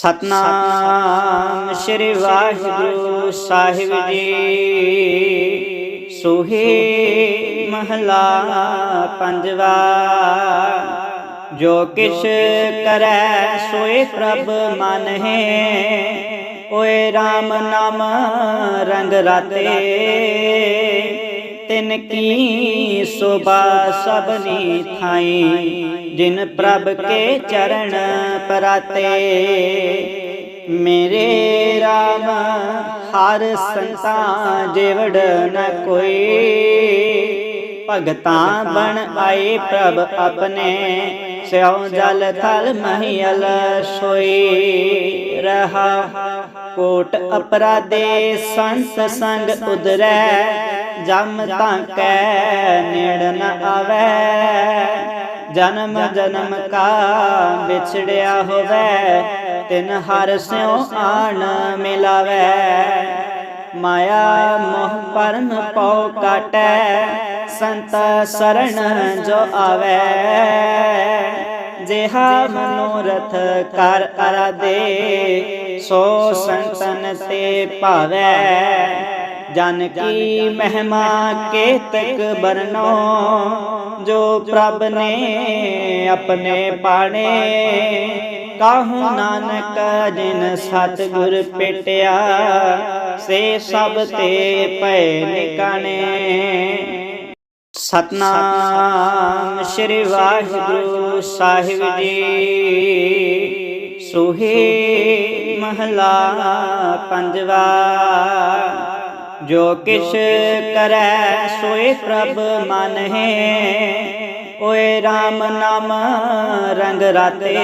ਸਤਨਾਮ ਸ੍ਰੀ ਵਾਹਿਗੁਰੂ ਸਾਹਿਬ ਜੀ। ਸੁਹੇ ਮਹਲਾ ਪੰਜਵਾ, ਜੋ ਕਿਛ ਕਰੈ ਸੋਏ ਪ੍ਰਭ ਮਨ ਹੈ ਓਏ RAM ਨਾਮ ਰੰਗ ਰਾਤੇ। ਤਿਨ ਕੀ ਸੋਭਾ ਸਭਨੀ ਥਾਈ, ਜਿਨ ਪ੍ਰਭ ਕੇ ਚਰਨ ਪਰਾਤੇ। ਮੇਰੇ RAM ਹਰ ਸੰਤਾਂ ਜਿਵੜ ਨ ਕੋਈ। ਭਗਤਾਂ ਬਣ ਆਏ ਪ੍ਰਭ ਆਪਣੇ, ਸਿਉ ਜਲ ਥਲ ਮਹੀਲ ਸੋਈ। ਰਹਾ ਕੋਟ ਅਪਰਾਧੇ, ਸੰਤ ਸੰਗ ਉਦਰੈ ਜਮ ਤਾਂ ਕੈ ਨੇੜ ਨ ਆਵੈ। ਜਨਮ ਜਨਮ ਕਾ ਵਿਛੜਿਆ ਹੋਵੇ। ਤਿਨ ਹਰ ਸਿਉ ਆਣ ਮਿਲਾਵੇ। ਮਾਇਆ ਮੋਹ ਪਰਮ ਪਉ ਕਟੈ। ਸੰਤ ਸਰਣ ਜੋ ਆਵੇ। ਜਿਹਾ ਮਨੋਰਥ ਕਰ ਅਰਾਦੇ ਸੋ ਸੰਤਨ ਤੇ ਭਾਵੈ। ਜਨ ਕੀ ਮਹਿਮਾ ਕੇਤਕ ਬਰਨੋ ਜੋ ਪ੍ਰਭ ਨੇ ਆਪਣੇ ਪਾਣੇ ਕਾਹੂ ਨਾਨਕ ਜਿਨ ਸਤ ਗੁਰ ਪੇਟਿਆ, ਸੇ ਸਭ ਤੇ ਪੈ ਨਿਕਾਣੇ। ਸਤਨਾਮ ਸ੍ਰੀ ਵਾਹਿਗੁਰੂ ਸਾਹਿਬ ਜੀ। ਸੋਹੇ ਮਹਲਾ ਪੰਜਵਾ। ਜੋ ਕਿਛ ਕਰੈ ਸੋਏ ਪ੍ਰਭ ਮਨ ਹੈ ਓਏ RAM ਨਾਮ ਰੰਗ ਰਾਤੇ।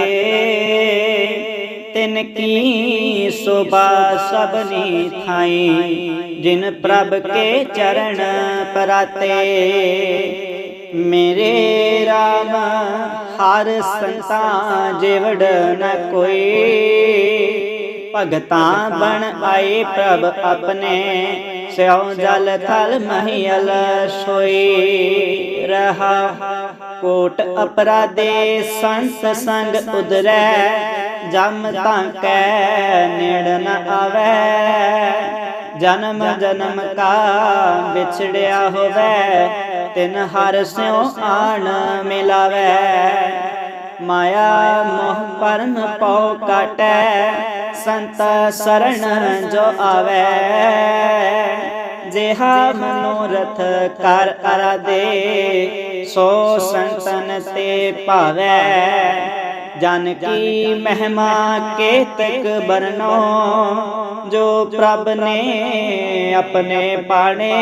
ਤਿਨ ਕੀ ਸੋਭਾ ਸਭਨੀ ਥਾਈ, ਜਿਨ ਪ੍ਰਭ ਕੇ ਚਰਨ ਪਰਾਤੇ। ਮੇਰੇ RAM ਹਰ ਸੰਤਾਂ ਜਿਵੜ ਨ ਕੋਈ। ਭਗਤਾਂ ਬਣ ਆਏ ਪ੍ਰਭ ਆਪਣੇ। ਸਿਉ ਜਲ ਥਲ ਮਹੀਲ ਸੋਈ ਰਹਾ। ਕੋਟ ਅਪਰਾਧੇ ਸੰਤ ਸੰਗ ਉਦਰੈ ਜਮ ਤਾਂ ਕੈ ਨੇੜ ਨ ਆਵੈ। ਜਨਮ ਜਨਮ ਕਾ ਵਿਛੜਿਆ ਹੋਵੇ। ਤਿਨ ਹਰ ਸਿਉ ਆਣ ਮਿਲਾਵੇ। ਮਾਇਆ ਮੋਹ ਪਰਮ ਪਉ ਕਾਟੈ, ਸੰਤ ਸਰਣ ਜੋ ਆਵੇ। ਜਿਹਾ ਮਨੋਰਥ ਕਰ ਅਰਾਦੇ ਸੋ ਸੰਤਨ ਤੇ ਭਾਵੈ। ਜਨ ਕੀ ਮਹਿਮਾ ਕੇਤਕ ਬਰਨੋ ਜੋ ਪ੍ਰਭ ਨੇ ਆਪਣੇ ਪਾਣੇ।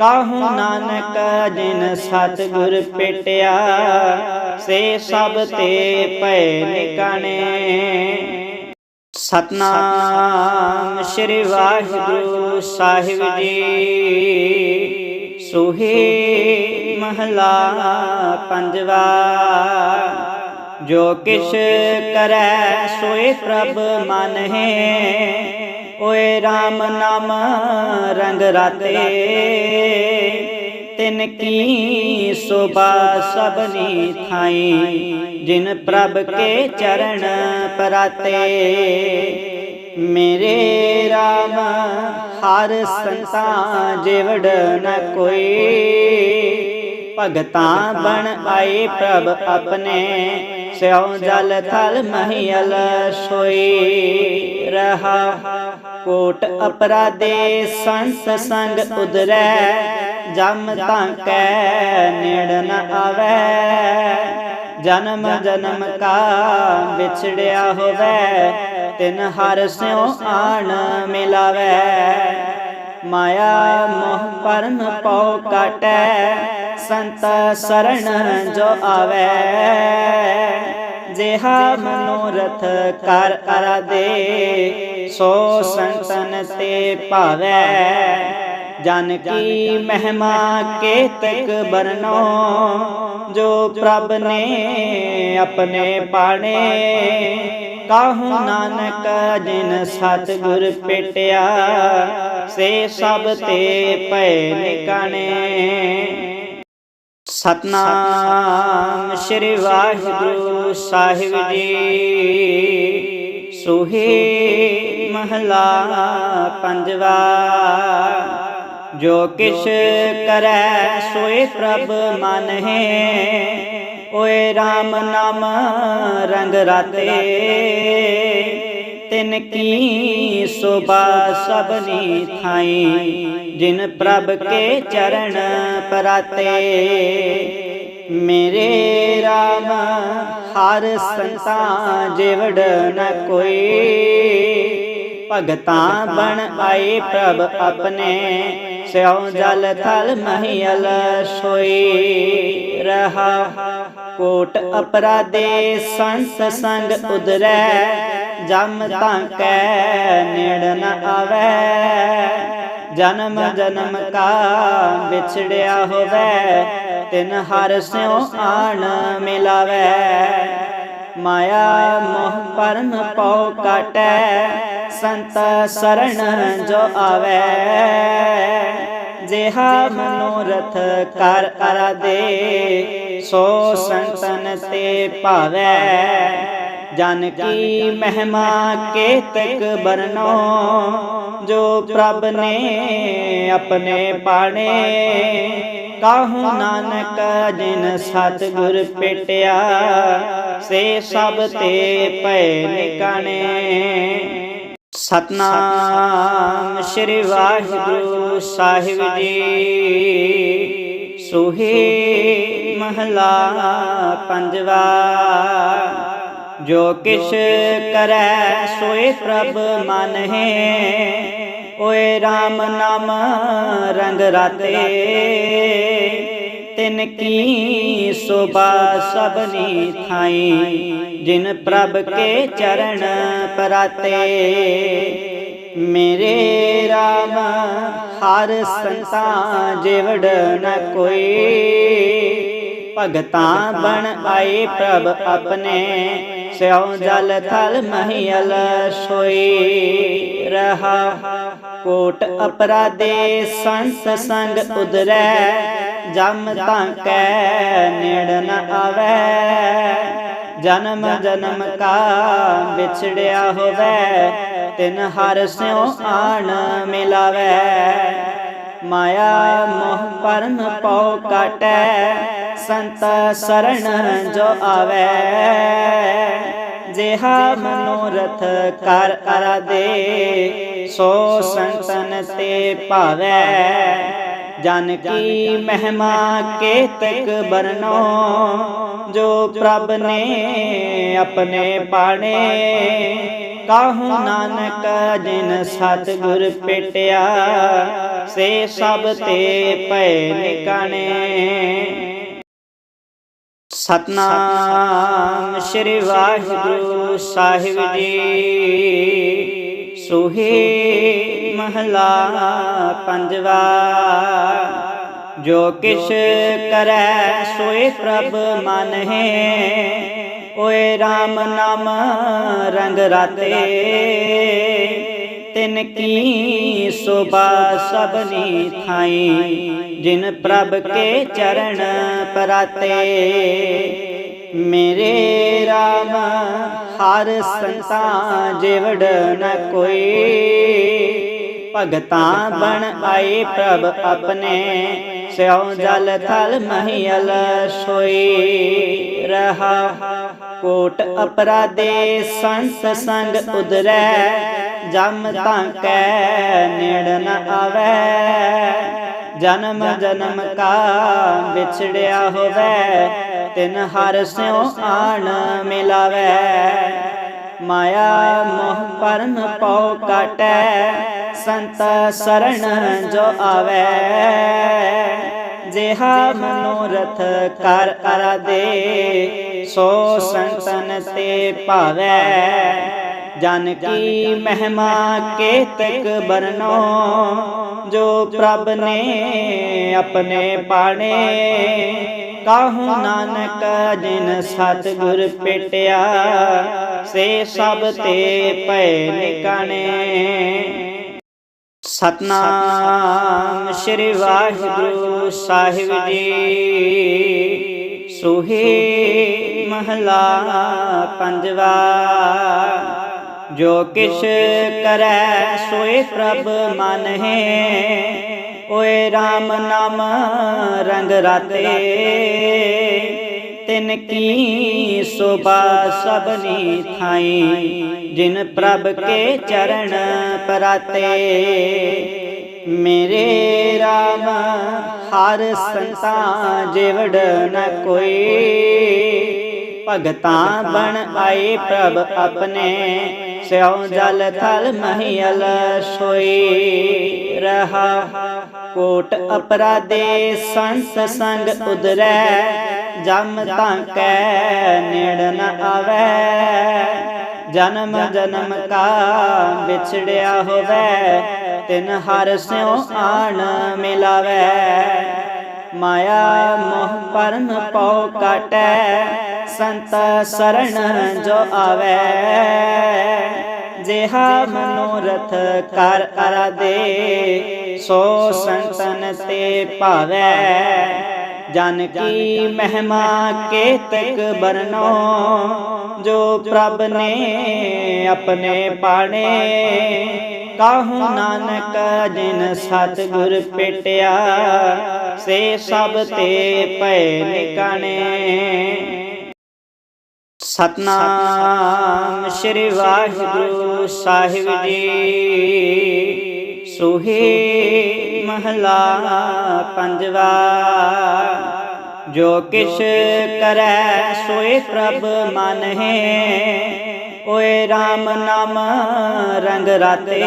ਕਾਹੂ ਨਾਨਕ ਜਿਨ ਸਤ ਗੁਰ ਪੇਟਿਆ, ਸੇ ਸਭ ਤੇ ਪੈ ਨਿਕਾਣੇ ਸਤਨਾਮ ਸ੍ਰੀ ਵਾਹਿਗੁਰੂ ਸਾਹਿਬ ਜੀ। ਸੁਹੇ ਮਹਲਾ ਪੰਜਵਾ, ਜੋ ਕਿਛ ਕਰੈ ਸੋਏ ਪ੍ਰਭ ਮਨ ਹੈ। ਓਏ RAM ਨਾਮ ਰੰਗ ਰਾਤੇ। ਤਿਨ ਕੀ ਸੋਭਾ ਸਭਨੀ ਥਾਈ, ਜਿਨ ਪ੍ਰਭ ਕੇ ਚਰਨ ਪਰਾਤੇ। ਮੇਰੇ RAM ਹਰ ਸੰਤਾਂ ਜਿਵੜ ਨ ਕੋਈ। ਭਗਤਾਂ ਬਣ ਆਏ ਪ੍ਰਭ ਆਪਣੇ। ਸਿਉ ਜਲ ਥਲ ਮਹੀਲ ਸੋਈ ਰਹਾ। ਕੋਟ ਅਪਰਾਧੇ ਸੰਤ ਸੰਗ ਉਦਰੈ ਜਮ ਤਾਂ ਕੈ ਨੇੜ ਨ ਆਵੈ। ਜਨਮ ਜਨਮ ਕਾ ਵਿਛੜਿਆ ਹੋਵੇ। ਤਿਨ ਹਰ ਸਿਉ ਆਣ ਮਿਲਾਵੇ। ਮਾਇਆ ਮੋਹ ਪਰਮ ਪਉ ਕਟੈ, ਸੰਤ ਸਰਣ ਜੋ ਆਵੇ। ਜਿਹਾ ਮਨੋਰਥ ਕਰ ਅਰਾਦੇ ਸੋ ਸੰਤਨ ਤੇ ਭਾਵੈ। ਜਨ ਕੀ ਮਹਿਮਾ ਕੇਤਕ ਬਰਨੋ ਜੋ ਪ੍ਰਭ ਨੇ ਆਪਣੇ ਪਾਣੇ। ਕਾਹੂ ਨਾਨਕ ਜਿਨ ਸਤਗੁਰ ਪੇਟਿਆ, ਸੇ ਸਭ ਤੇ ਪੈ ਨਿਕਾਣੇ। ਸਤਨਾਮ ਸ੍ਰੀ ਵਾਹਿਗੁਰੂ ਸਾਹਿਬ ਜੀ। ਸੋਹੇ ਮਹਲਾ ਪੰਜਵਾ, ਜੋ ਕਿਛ ਕਰੈ ਸੋਏ ਪ੍ਰਭ ਮਨ ਹੈ। ਓਏ RAM ਨਾਮ ਰੰਗ ਰਾਤੇ, ਤਿਨ ਕੀ ਸੋਭਾ ਸਭਨੀ ਥਾਈ, ਜਿਨ ਪ੍ਰਭ ਕੇ ਚਰਨ ਪਰਾਤੇ। ਮੇਰੇ RAM ਹਰ ਸੰਤਾਂ ਜਿਵੜ ਨ ਕੋਈ ਭਗਤਾਂ ਬਣ ਆਏ ਪ੍ਰਭ ਆਪਣੇ। ਸਿਉ ਜਲ ਥਲ ਮਹੀਲ ਸੋਈ ਰਹਾ। ਕੋਟ ਅਪਰਾਧੇ ਸੰਤ ਸੰਗ ਉਦਰੈ ਜਮ ਤਾਂ ਕੈ ਨੇੜ ਨ ਆਵੈ। ਜਨਮ ਜਨਮ ਕਾ ਵਿਛੜਿਆ ਹੋਵੇ। ਤਿਨ ਹਰ ਸਿਉ ਆਣ ਮਿਲਾਵੇ। ਮਾਇਆ ਮੋਹ ਪਰਮ ਪਉ ਕਟੈ। ਸੰਤ ਸਰਣ ਜੋ ਆਵੇ। ਜਿਹਾ ਮਨੋਰਥ ਕਰ ਕਰ ਦੇ, ਸੋ ਸੰਤਨ ਤੇ ਭਾਵੈ। ਜਨ ਕੀ ਮਹਿਮਾ ਕੇਤਕ ਬਰਨੋ, ਜੋ ਪ੍ਰਭ ਨੇ ਆਪਣੇ ਪਾਣੇ। ਕਾਹੂ ਨਾਨਕ ਜਿਨ ਸਤ ਗੁਰ ਪੇਟਿਆ, ਸੇ ਸਭ ਤੇ ਭੈ ਨਿਕਾਣੇ। ਸਤਨਾਮ ਸ੍ਰੀ ਵਾਹਿਗੁਰੂ ਸਾਹਿਬ ਜੀ। ਸੁਹੇ ਮਹਲਾ ਪੰਜਵਾ, ਜੋ ਕਿਛ ਕਰੈ ਸੋਏ ਪ੍ਰਭ ਮਨ ਹੈ ਓਏ RAM ਨਾਮ ਰੰਗ ਰਾਤੇ। ਤਿਨ ਕੀ ਸੋਭਾ ਸਭਨੀ ਥਾਈ, ਜਿਨ ਪ੍ਰਭ ਕੇ ਚਰਨ ਪਰਾਤੇ। ਮੇਰੇ RAM ਹਰ ਸੰਤਾਂ ਜਿਵੜ ਨ ਕੋਈ। ਭਗਤਾਂ ਬਣ ਆਏ ਪ੍ਰਭ ਆਪਣੇ, ਸਿਉ ਜਲ ਥਲ ਮਹੀਲ ਸੋਈ। ਰਹਾ ਕੋਟ ਅਪਰਾਧੇ ਸੰਤ ਸੰਗ ਉਦਰੈ ਜਮ ਤਾਂ ਕੈ ਨੇੜ ਨ ਆਵੈ। ਜਨਮ ਜਨਮ ਕਾ ਵਿਛੜਿਆ ਹੋਵੇ। ਤਿਨ ਹਰ ਸਿਉ ਆਣ ਮਿਲਾਵੇ। ਮਾਇਆ ਮੋਹ ਪਰਮ ਪਉ ਕਟੈ। ਸੰਤ ਸਰਣ ਜੋ ਆਵੇ। ਜਿਹਾ ਮਨੋਰਥ ਕਰ ਕਰ ਦੇ ਸੋ ਸੰਤਨ ਤੇ ਭਾਵੈ। ਜਨ ਕੀ ਮਹਿਮਾ ਕੇਤਕ ਬਰਨੋ ਜੋ ਪ੍ਰਭ ਨੇ ਆਪਣੇ ਪਾਣੇ। ਕਾਹੂ ਨਾਨਕ ਜਿਨ ਸਤ ਗੁਰ ਪੇਟਿਆ, ਸੇ ਸਭ ਤੇ ਭੈ ਨਿਕਾਣੇ। ਸਤਨਾਮ ਸ੍ਰੀ ਵਾਹਿਗੁਰੂ ਸਾਹਿਬ ਜੀ। ਸੁਹੇ ਮਹਲਾ ਪੰਜਵਾ, ਜੋ ਕਿਛ ਕਰੈ ਸੋਏ ਪ੍ਰਭ ਮਨ ਹੈ ਓਏ RAM ਨਾਮ ਰੰਗ ਰਾਤੇ, ਤਿਨ ਕੀ ਸੋਭਾ ਸਭਨੀ ਥਾਈ, ਜਿਨ ਪ੍ਰਭ ਕੇ ਚਰਨ ਪਰਾਤੇ, ਮੇਰੇ RAM ਹਰ ਸੰਤਾਂ ਜਿਵੜ ਨ ਕੋਈ। ਭਗਤਾਂ ਬਣ ਆਏ ਪ੍ਰਭ ਆਪਣੇ, ਸਿਉ ਜਲ ਥਲ ਮਹੀਲ ਸੋਈ ਰਹਾ। ਕੋਟ ਅਪਰਾਧੇ ਸੰਤ ਸੰਗ ਉਦਰੈ ਜਮ ਤਾਂ ਕੈ ਨੇੜ ਨ ਆਵੈ। ਜਨਮ ਜਨਮ ਕਾ ਵਿਛੜਿਆ ਹੋਵੇ, ਤਿਨ ਹਰ ਸਿਉ ਆਣ ਮਿਲਾਵੇ। ਮਾਇਆ ਮੋਹ ਪਰਮ ਪਉ ਕਟੈ, ਸੰਤ ਸਰਣ ਜੋ ਆਵੇ। ਜਿਹਾ ਮਨੋਰਥ ਕਰ ਕਰ ਦੇ ਸੋ ਸੰਤਨ ਤੇ ਭਾਵੈ। ਜਨ ਕੀ ਮਹਿਮਾ ਕੇਤਕ ਬਰਨੋ ਜੋ ਪ੍ਰਭ ਨੇ ਆਪਣੇ ਪਾਣੇ। ਕਾਹੂ ਨਾਨਕ ਜਿਨ ਸਤ ਗੁਰ ਪੇਟਿਆ ਸੇ ਸਭ ਤੇ ਭੈ ਨਿਕਾਣੇ। ਸਤਨਾਮ ਸ੍ਰੀ ਵਾਹਿਗੁਰੂ ਸਾਹਿਬ ਜੀ। ਸੋਹੇ ਮਹਲਾ ਪੰਜਵਾ। ਜੋ ਕਿਛ ਕਰੈ ਸੋਏ ਪ੍ਰਭ ਮਨ ਹੈ ਓਏ RAM ਨਾਮ ਰੰਗ ਰਾਤੇ। ਤਿਨ ਕੀ ਸੋਭਾ ਸਭਨੀ ਥਾਈ। ਜਿਨ ਪ੍ਰਭ ਕੇ ਚਰਨ ਪਰਾਤੇ। ਮੇਰੇ RAM ਹਰ ਸੰਤਾ ਜਿਵੜ ਨ ਕੋਈ। ਭਗਤਾਂ ਬਣ ਆਏ ਪ੍ਰਭ ਆਪਣੇ। ਸਿਉ ਜਲ ਥਲ ਮਹੀਲ ਸੋਈ ਰਹਾ। ਕੋਟ ਅਪਰਾਧੇ ਸੰਤ ਸੰਗ ਉਦਰੈ ਜਮ ਤਾਂ ਕੈ ਨੇੜ ਨ ਆਵੈ। ਜਨਮ ਜਨਮ ਕਾ ਵਿਛੜਿਆ ਹੋਵੇ। ਤਿਨ ਹਰ ਸਿਉ ਆਣ ਮਿਲਾਵੇ। ਮਾਇਆ ਮੋਹ ਪਰਮ ਪਉ ਕਾਟੈ। ਸੰਤ ਸਰਣ ਜੋ ਆਵੇ। ਜਿਹਾ ਮਨੋਰਥ ਕਰ ਅਰਾਦੇ ਸੋ ਸੰਤਨ ਤੇ ਭਾਵੈ। ਜਨ ਕੀ ਮਹਿਮਾ ਕੇਤਕ ਬਰਨੋ ਜੋ ਪ੍ਰਭ ਨੇ ਆਪਣੇ ਪਾਣੇ। ਕਾਹੂ ਨਾਨਕ ਜਿਨ ਸਤ ਗੁਰ ਪੇਟਿਆ, ਸੇ ਸਭ ਤੇ ਭੈ ਨਿਕਾਣੇ। ਸਤਨਾਮ ਸ੍ਰੀ ਵਾਹਿਗੁਰੂ ਸਾਹਿਬ ਜੀ। ਸੋਹੇ ਮਹਲਾ ਪੰਜਵਾ, ਜੋ ਕਿਛ ਕਰੈ ਸੋਏ ਪ੍ਰਭ ਮਨ ਹੈ ਓਏ RAM ਨਾਮ ਰੰਗ ਰਾਤੇ।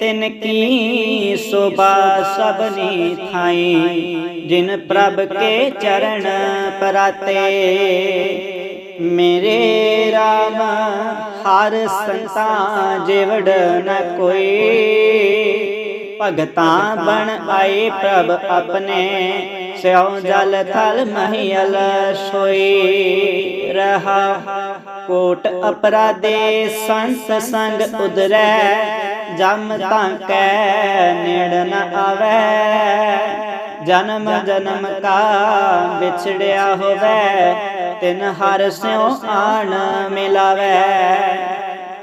ਤਿਨ ਕੀ ਸੋਭਾ ਸਭਨੀ ਥਾਈ, ਜਿਨ ਪ੍ਰਭ ਕੇ ਚਰਨ ਪਰਾਤੇ। ਮੇਰੇ RAM ਹਰ ਸੰਤਾ ਜਿਵੜ ਨ ਕੋਈ। ਭਗਤਾ ਬਣ ਆਏ ਪ੍ਰਭ ਆਪਣੇ, ਸਿਉ ਜਲ ਥਲ ਮਹੀਲ ਸੋਈ। ਰਹਾ ਕੋਟ ਅਪਰਾਧੇ, ਸੰਤ ਸੰਗ ਉਦਰੈ ਜਮ ਤਾਂ ਕੈ ਨੇੜ ਨ ਆਵੈ। ਜਨਮ ਜਨਮ ਕਾ ਵਿਛੜਿਆ ਹੋਵੇ, ਤਿਨ ਹਰ ਸਿਉ ਆਣ ਮਿਲਾਵੇ।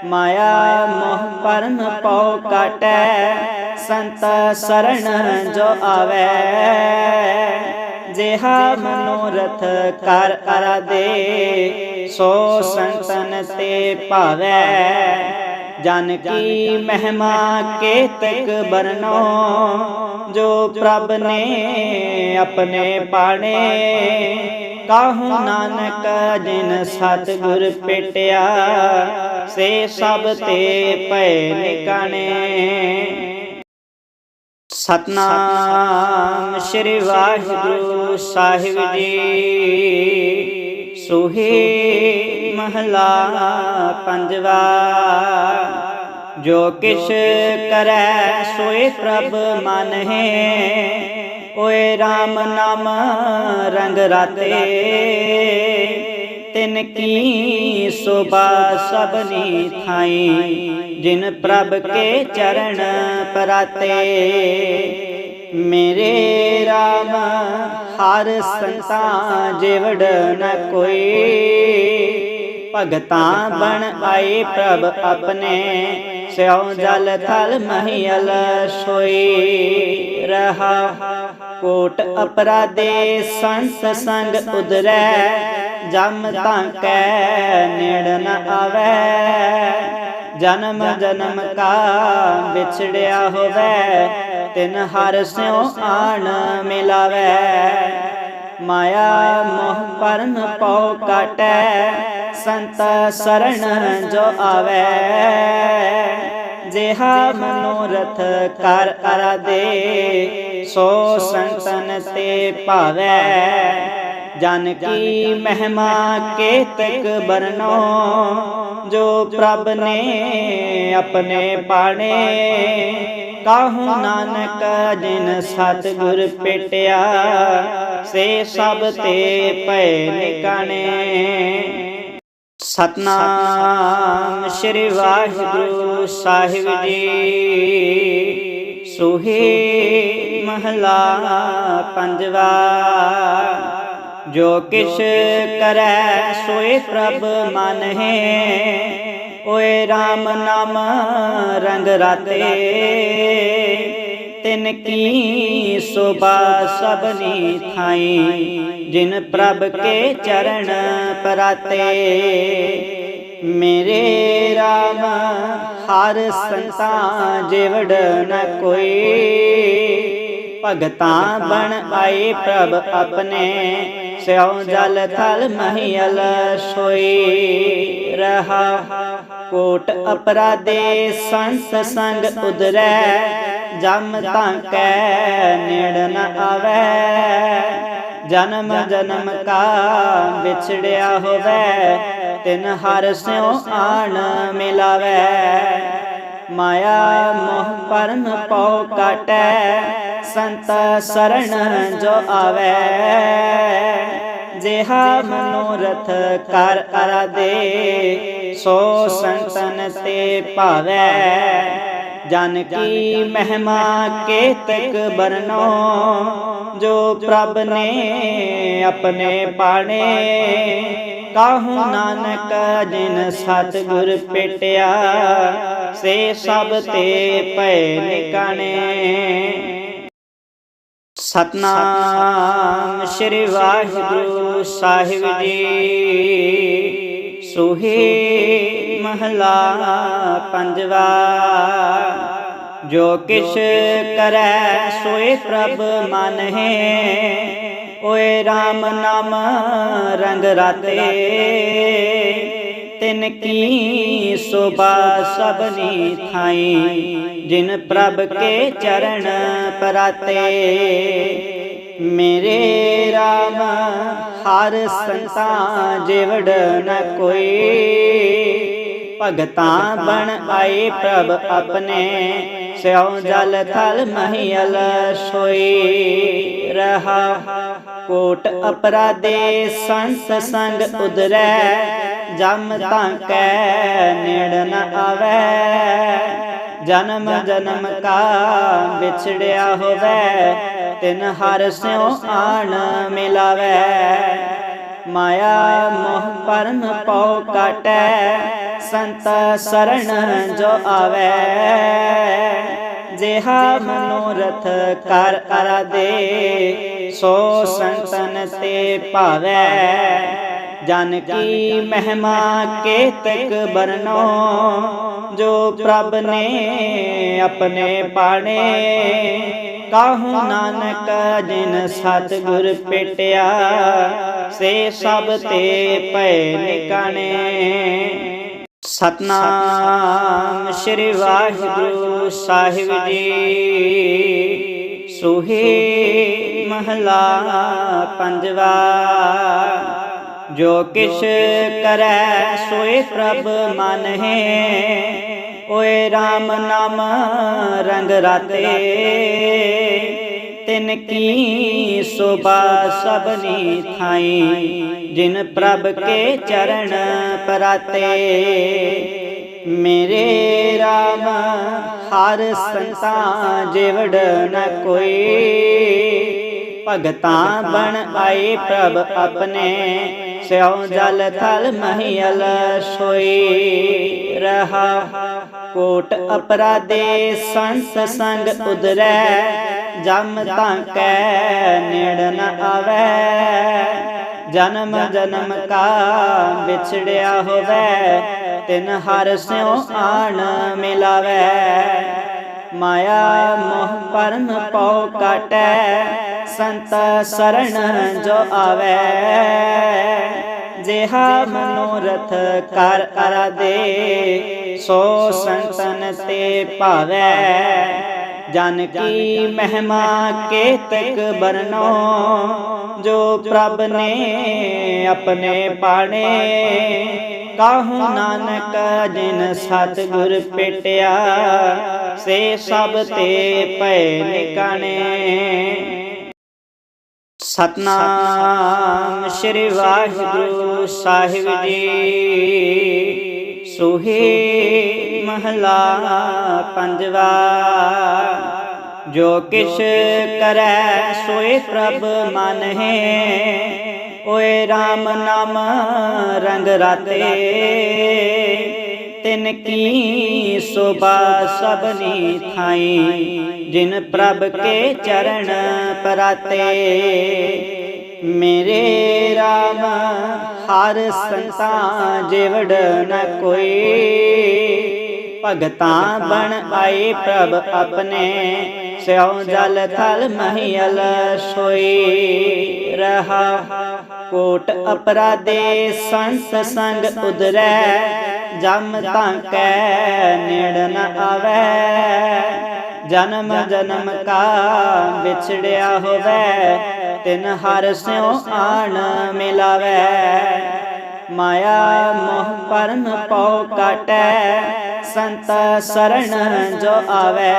ਮਾਇਆ ਮੋਹ ਪਰਮ ਪਉ ਕਾਟੈ, ਸੰਤ ਸਰਣ ਜੋ ਆਵੇ। ਜਿਹਾ ਮਨੋਰਥ ਕਰ ਅਰਾਦੇ ਸੋ ਸੰਤਨ ਤੇ ਭਾਵੈ। ਜਨ ਕੀ ਮਹਿਮਾ ਕੇਤਕ ਬਰਨੋ ਜੋ ਪ੍ਰਭ ਨੇ ਆਪਣੇ ਪਾਣੇ। ਕਾਹੂ ਨਾਨਕ ਜਿਨ ਸਤ ਗੁਰ ਪੇਟਿਆ, ਸੇ ਸਭ ਤੇ ਭੈ ਨਿਕਾਣੇ। ਸਤਨਾਮ ਸ੍ਰੀ ਵਾਹਿਗੁਰੂ ਸਾਹਿਬ ਜੀ। ਸੁਹੇ ਮਹਲਾ ਪੰਜਵਾ, ਜੋ ਕਿਛ ਕਰੈ ਸੋਏ ਪ੍ਰਭ ਮਨ ਹੈ ਓਏ RAM ਨਾਮ ਰੰਗ ਰਾਤੇ, ਤਿਨ ਕੀ ਸੋਭਾ ਸਭਨੀ ਥਾਈ, ਜਿਨ ਪ੍ਰਭ ਕੇ ਚਰਨ ਪਰਾਤੇ। ਮੇਰੇ RAM ਹਰ ਸੰਤਾ ਜਿਵੜ ਨ ਕੋਈ ਭਗਤਾਂ ਬਣ ਆਏ ਪ੍ਰਭ ਆਪਣੇ। ਸਿਉ ਜਲ ਥਲ ਮਹੀਲ ਸੋਈ ਰਹਾ। ਕੋਟ ਅਪਰਾਧੇ ਸੰਤ ਸੰਗ ਉਦਰੈ ਜਮ ਤਾਂ ਕੈ ਨੇੜ ਨ ਆਵੈ। ਜਨਮ ਜਨਮ ਕਾ ਵਿਛੜਿਆ ਹੋਵੇ। ਤਿਨ ਹਰ ਸਿਉ ਆਣ ਮਿਲਾਵੇ। ਮਾਇਆ ਮੋਹ ਪਰਮ ਪਉ ਕਟੈ, ਸੰਤ ਸਰਣ ਜੋ ਆਵੇ। ਜਿਹਾ ਮਨੋਰਥ ਕਰ ਅਰਾਦੇ ਸੋ ਸੰਤਨ ਤੇ ਭਾਵੈ। ਜਨ ਕੀ ਮਹਿਮਾ ਕੇਤਕ ਬਰਨੋ ਜੋ ਪ੍ਰਭ ਨੇ ਆਪਣੇ ਪਾਣੇ। ਕਾਹੂ ਨਾਨਕ ਜਿਨ ਸਤ ਗੁਰ ਪੇਟਿਆ, ਸੇ ਸਭ ਤੇ ਭੈ ਨਿਕਾਣੇ। ਸਤਨਾਮ ਸ੍ਰੀ ਵਾਹਿਗੁਰੂ ਸਾਹਿਬ ਜੀ। ਸੋਹੇ ਮਹਲਾ ਪੰਜਵਾ। ਜੋ ਕਿਛ ਕਰੈ, ਸੋਏ ਪ੍ਰਭ ਮਨ ਹੈ ਓਏ RAM ਨਾਮ ਰੰਗ ਰਾਤੇ, ਤਿਨ ਕੀ ਸੋਭਾ ਸਭਨੀ ਥਾਈ, ਜਿਨ ਪ੍ਰਭ ਕੇ ਚਰਨ ਪਰਾਤੇ। ਮੇਰੇ RAM ਹਰ ਸੰਤਾਂ ਜਿਵੜ ਨ ਕੋਈ। ਭਗਤਾਂ ਬਣ ਆਏ ਪ੍ਰਭ ਆਪਣੇ। ਸਿਉ ਜਲ ਥਲ ਮਹੀਲ ਸੋਈ ਰਹਾ। ਕੋਟ ਅਪਰਾਧੇ ਸੰਤ ਸੰਗ ਉਦਰੈ ਜਮ ਤਾਂ ਕੈ ਨੇੜ ਨ ਆਵੈ। ਜਨਮ ਜਨਮ ਕਾ ਵਿਛੜਿਆ ਹੋਵੇ। ਤਿਨ ਹਰ ਸਿਉ ਆਣ ਮਿਲਾਵੇ। ਮਾਇਆ ਮੋਹ ਪਰਮ ਪਉ ਕਾਟੈ, ਸੰਤ ਸਰਣ ਜੋ ਆਵੇ। ਜਿਹਾ ਮਨੋਰਥ ਕਰ ਕਰ ਦੇ ਸੋ ਸੰਤਨ ਤੇ ਭਾਵੈ। ਜਨ ਕੀ ਮਹਿਮਾ ਕੇਤਕ ਬਰਨੋ ਜੋ ਪ੍ਰਭ ਨੇ ਆਪਣੇ ਪਾਣੇ। ਕਾਹੂ ਨਾਨਕ ਜਿਨ ਸਤ ਗੁਰ ਪੇਟਿਆ, ਸੇ ਸਭ ਤੇ ਭੈ ਨਿਕਾਣੇ ਸਤਨਾਮ ਸ੍ਰੀ ਵਾਹਿਗੁਰੂ ਸਾਹਿਬ ਜੀ, ਸੁਹੇ ਮਹਲਾ ਪੰਜਵਾ, ਜੋ ਕਿਛ ਕਰੈ ਸੋਏ ਪ੍ਰਭ ਮਨ ਹੈ। ਓਏ RAM ਨਾਮ ਰੰਗ ਰਾਤੇ। ਤਿਨ ਕੀ ਸੋਭਾ ਸਭਨੀ ਥਾਈ, ਜਿਨ ਪ੍ਰਭ ਕੇ ਚਰਨ ਪਰਾਤੇ। ਮੇਰੇ RAM ਹਰ ਸੰਤਾਂ ਜਿਵੜ ਨ ਕੋਈ। ਭਗਤਾਂ ਬਣ ਆਏ ਪ੍ਰਭ ਆਪਣੇ। ਸਿਉ ਜਲ ਥਲ ਮਹੀਲ ਸੋਈ ਰਹਾ। ਕੋਟ ਅਪਰਾਧੇ ਸੰਤ ਸੰਗ ਉਦਰੈ ਜਮ ਤਾਂ ਕੈ ਨੇੜ ਨ ਆਵੈ। ਜਨਮ ਜਨਮ ਕਾ ਵਿਛੜਿਆ ਹੋਵੇ। ਤਿਨ ਹਰ ਸਿਉ ਆਣ ਮਿਲਾਵੇ। ਮਾਇਆ ਮੋਹ ਪਰਮ ਪਉ ਕਾਟੈ। ਸੰਤ ਸਰਣ ਜੋ ਆਵੇ। ਜਿਹਾ ਮਨੋਰਥ ਕਰ ਕਰ ਸੋ ਸੰਤਨ ਤੇ ਭਾਵੈ। ਜਨ ਕੀ ਮਹਿਮਾ ਕੇਤਕ ਬਰਨੋ ਜੋ ਪ੍ਰਭ ਨੇ ਆਪਣੇ ਪਾਣੇ। ਕਾਹੂ ਨਾਨਕ ਜਿਨ ਸਤ ਗੁਰ ਪੇਟਿਆ, ਸੇ ਸਭ ਤੇ ਭੈ ਨਿਕਾਣੇ। ਸਤਨਾਮ ਸ੍ਰੀ ਵਾਹਿਗੁਰੂ ਸਾਹਿਬ ਜੀ। ਸੁਹੇ ਮਹਲਾ ਪੰਜਵਾ, ਜੋ ਕਿਛ ਕਰੈ ਸੋਏ ਪ੍ਰਭ ਮਨ ਹੈ ਓਏ RAM ਨਾਮ ਰੰਗ ਰਾਤੇ। ਤਿਨ ਕੀ ਸੋਭਾ ਸਭਨੀ ਥਾਈ, ਜਿਨ ਪ੍ਰਭ ਕੇ ਚਰਨ ਪਰਾਤੇ। ਮੇਰੇ RAM ਹਰ ਸੰਤਾਂ ਜਿਵੜ ਨ ਕੋਈ। ਭਗਤਾ ਬਣ ਆਏ ਪ੍ਰਭ ਆਪਣੇ, ਸਿਉ ਜਲ ਥਲ ਮਹੀਲ ਸੋਈ। ਰਹਾ ਕੋਟ ਅਪਰਾਧੇ, ਸੰਤ ਸੰਗ ਉਦਰੈ ਜਮ ਤਾਂ ਕੈ ਨੇੜ ਨ ਆਵੈ। ਜਨਮ ਜਨਮ ਕਾ ਵਿਛੜਿਆ ਹੋਵੇ। ਤਿਨ ਹਰ ਸਿਉ ਆਣ ਮਿਲਾਵੇ। ਮਾਇਆ ਮੋਹ ਪਰਮ ਪਉ ਕਾਟੈ। ਸੰਤ ਸਰਣ ਜੋ ਆਵੇ। ਜਿਹਾ ਮਨੋਰਥ ਕਰ ਕਰ ਦੇ ਸੋ ਸੰਤਨ ਤੇ ਭਾਵੈ। ਜਨ ਕੀ ਮਹਿਮਾ ਕੇਤਕ ਬਰਨੋ ਜੋ ਪ੍ਰਭ ਨੇ ਆਪਣੇ ਪਾਣੇ। ਕਾਹੂ ਨਾਨਕ ਜਿਨ ਸਤ ਗੁਰ ਪੇਟਿਆ, ਸੇ ਸਭ ਤੇ ਭੈ ਨਿਕਾਣੇ। ਸਤਨਾਮ ਸ੍ਰੀ ਵਾਹਿਗੁਰੂ ਸਾਹਿਬ ਜੀ। ਸੁਹੇ ਮਹਲਾ ਪੰਜਵਾ, ਜੋ ਕਿਛ ਕਰੈ ਸੋਏ ਪ੍ਰਭ ਮਨ ਹੈ ਓਏ RAM ਨਾਮ ਰੰਗ ਰਾਤੇ, ਤਿਨ ਕੀ ਸੋਭਾ ਸਭਨੀ ਥਾਈ, ਜਿਨ ਪ੍ਰਭ ਕੇ ਚਰਨ ਪਰਾਤੇ। ਮੇਰੇ RAM ਹਰ ਸੰਤਾਂ ਜਿਵੜ ਨ ਕੋਈ। ਭਗਤਾਂ ਬਣ ਆਏ ਪ੍ਰਭ ਆਪਣੇ, ਸਿਉ ਜਲ ਥਲ ਮਹੀਲ ਸੋਈ। ਰਹਾ ਕੋਟ ਅਪਰਾਧੇ ਸੰਤ ਸੰਗ ਉਦਰੈ ਜਮ ਤਾਂ ਕੈ ਨੇੜ ਨ ਆਵੈ। ਜਨਮ ਜਨਮ ਕਾ ਵਿਛੜਿਆ ਹੋਵੇ, ਤਿਨ ਹਰ ਸਿਉ ਆਣ ਮਿਲਾਵੇ। ਮਾਇਆ ਮੋਹ ਪਰਮ ਪਉ ਕਟੈ, ਸੰਤ ਸਰਣ ਜੋ ਆਵੇ।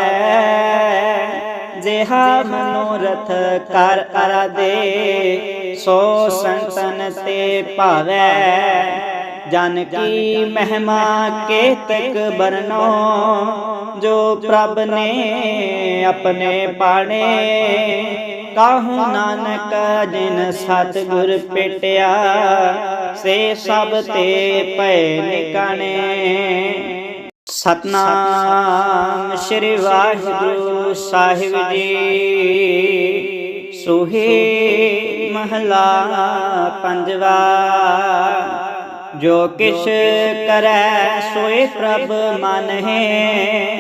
ਜਿਹਾ ਮਨੋਰਥ ਕਰ ਕਰ ਦੇ ਸੋ ਸੰਤਨ ਤੇ ਭਾਵੈ। ਜਨ ਕੀ ਮਹਿਮਾ ਕੇਤਕ ਬਰਨੋ ਜੋ ਪ੍ਰਭ ਨੇ ਆਪਣੇ ਪਾਣੇ। ਕਾਹੂ ਨਾਨਕ ਜਿਨ ਸਤ ਗੁਰ ਪੇਟਿਆ, ਸੇ ਸਭ ਤੇ ਭੈ ਨਿਕਾਣੇ। ਸਤਨਾਮ ਸ੍ਰੀ ਵਾਹਿਗੁਰੂ ਸਾਹਿਬ ਜੀ। ਸੁਹੇ ਮਹਲਾ ਪੰਜਵਾ। ਜੋ ਕਿਛ ਕਰੈ ਸੋਏ ਪ੍ਰਭ ਮਨ ਹੈ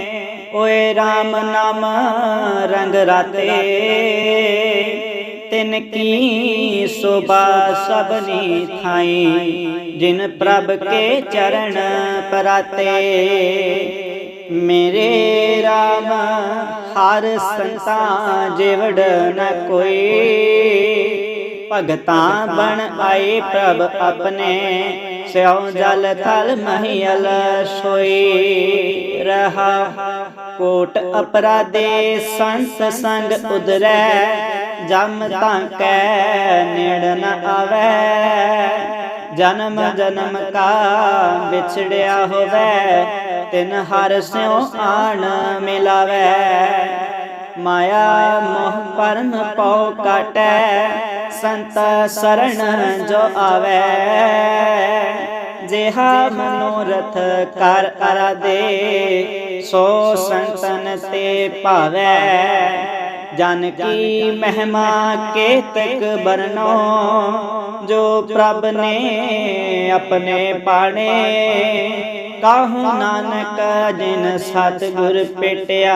ਓਏ RAM ਨਾਮ ਰੰਗ ਰਾਤੇ। ਤਿਨ ਕੀ ਸੋਭਾ ਸਭਨੀ ਥਾਈ। ਜਿਨ ਪ੍ਰਭ ਕੇ ਚਰਨ ਪਰਾਤੇ। ਮੇਰੇ RAM ਹਰ ਸੰਤਾਂ ਜਿਵੜ ਨ ਕੋਈ। ਭਗਤਾਂ ਬਣ ਆਏ ਪ੍ਰਭ ਆਪਣੇ। ਸਿਉ ਜਲ ਥਲ ਮਹੀਲ ਸੋਈ ਰਹਾ। ਕੋਟ ਅਪਰਾਧੇ ਸੰਤ ਸੰਗ ਉਦਰੈ ਜਮ ਤਾਂ ਕੈ ਨੇੜ ਨ ਆਵੈ। ਜਨਮ ਜਨਮ ਕਾ ਵਿਛੜਿਆ ਹੋਵੇ। ਤਿਨ ਹਰ ਸਿਉ ਆਣ ਮਿਲਾਵੇ। ਮਾਇਆ ਮੋਹ ਪਰਮ ਪਉ ਕਟੈ, ਸੰਤ ਸਰਣ ਜੋ ਆਵੇ। ਜਿਹਾ ਮਨੋਰਥ ਕਰ ਕਰ ਦੇ ਸੋ ਸੰਤਨ ਤੇ ਭਾਵੈ। ਜਨ ਕੀ ਮਹਿਮਾ ਕੇਤਕ ਬਰਨੋ ਜੋ ਪ੍ਰਭ ਨੇ ਆਪਣੇ ਪਾਣੇ। ਕਾਹੂ ਨਾਨਕ ਜਿਨ ਸਤ ਗੁਰ ਪੇਟਿਆ,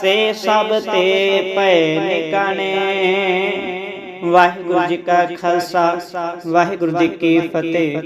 ਸੇ ਸਭ ਤੇ ਭੈ ਨਿਕਾਣੇ। ਵਾਹਿਗੁਰੂ ਜੀ ਕਾ ਖਾਲਸਾ, ਵਾਹਿਗੁਰੂ ਜੀ ਕੀ ਫਤਿਹ।